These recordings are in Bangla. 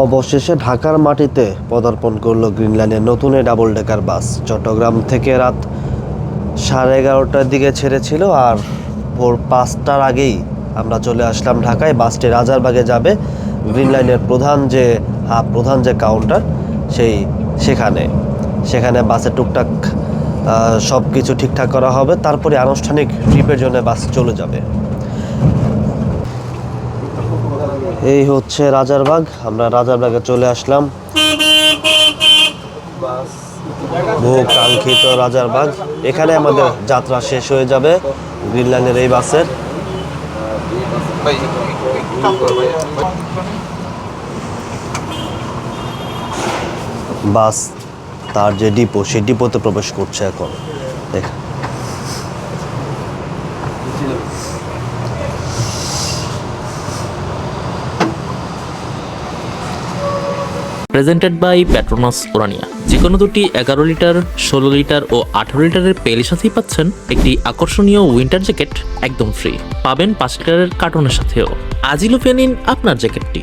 অবশেষে ঢাকার মাটিতে পদার্পণ করল গ্রিন লাইনের নতুন ডাবল ডেকার বাস। চট্টগ্রাম থেকে রাত সাড়ে এগারোটার দিকে ছেড়েছিল আর ভোর পাঁচটার আগেই আমরা চলে আসলাম ঢাকায়। বাসটি রাজারবাগে যাবে। গ্রিন লাইনের প্রধান যে হাব প্রধান যে কাউন্টার সেই সেখানে। সেখানে বাসে টুকটাক সব কিছু ঠিকঠাক করা হবে। তারপরে আনুষ্ঠানিক ট্রিপের জন্য বাস চলে যাবে। এই হচ্ছে রাজারবাগ আমরা রাজারবাগে চলে আসলাম। বহু কাঙ্ক্ষিত রাজারবাগ এখানে আমাদের যাত্রা শেষ হয়ে যাবে গ্রিন লাইনের এই বাসের। বাস তার যে ডিপো সেই ডিপোতে প্রবেশ করছে এখন। দেখ। প্রেজেন্টেড বাই প্যাট্রোনাস ওরানিয়া যে কোনো দুটি এগারো লিটার, ষোলো লিটার ও আঠারো লিটারের পেলের সাথেই পাচ্ছেন একটি আকর্ষণীয় উইন্টার জ্যাকেট একদম ফ্রি পাবেন পাঁচ লিটারের কার্টুনের সাথেও। আজিলো পেয়ে নিন আপনার জ্যাকেটটি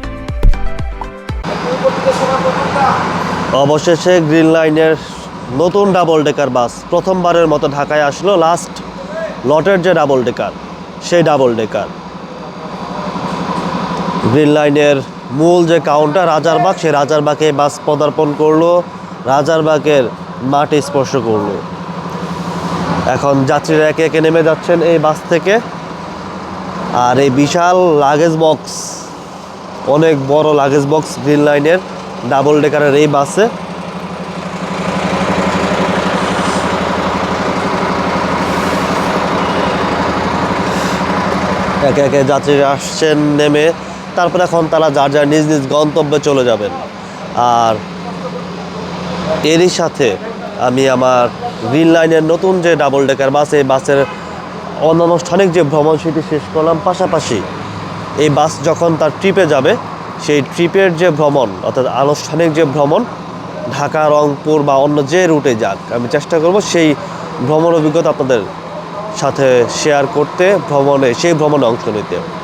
অবশেষে গ্রিন লাইনের নতুন ডাবল ডেকার বাস প্রথমবারের মতো ঢাকায় আসলো লাস্ট লটের যে ডাবল ডেকার সেই ডাবল ডেকার গ্রিন লাইনের মূল যে কাউন্টার রাজারবাগ সেই রাজারবাগে বাস পদার্পণ করল রাজারবাগের মাটি স্পর্শ করল। এখন যাত্রীরা একে একে নেমে যাচ্ছেন এই বাস থেকে। আর এই বিশাল লাগেজ বক্স অনেক বড় লাগেজ বক্স গ্রিন লাইনের ডাবল ডেকারের এই বাসে। একে একে যাত্রীরা আসছেন, নেমে তারপর এখন তারা যার যার নিজ নিজ গন্তব্যে চলে যাবেন। আর এরই সাথে আমি আমার গ্রিন লাইনের নতুন যে ডাবল ডেকার বাস, এই বাসের অনানুষ্ঠানিক যে ভ্রমণ সেটি শেষ করলাম। পাশাপাশি এই বাস যখন তার ট্রিপে যাবে, সেই ট্রিপের যে ভ্রমণ, অর্থাৎ আনুষ্ঠানিক যে ভ্রমণ, ঢাকা, রংপুর বা অন্য যে রুটে যাক, আমি চেষ্টা করব সেই ভ্রমণ অভিজ্ঞতা আপনাদের সাথে শেয়ার করতে, ভ্রমণে, সেই ভ্রমণে অংশ নিতে।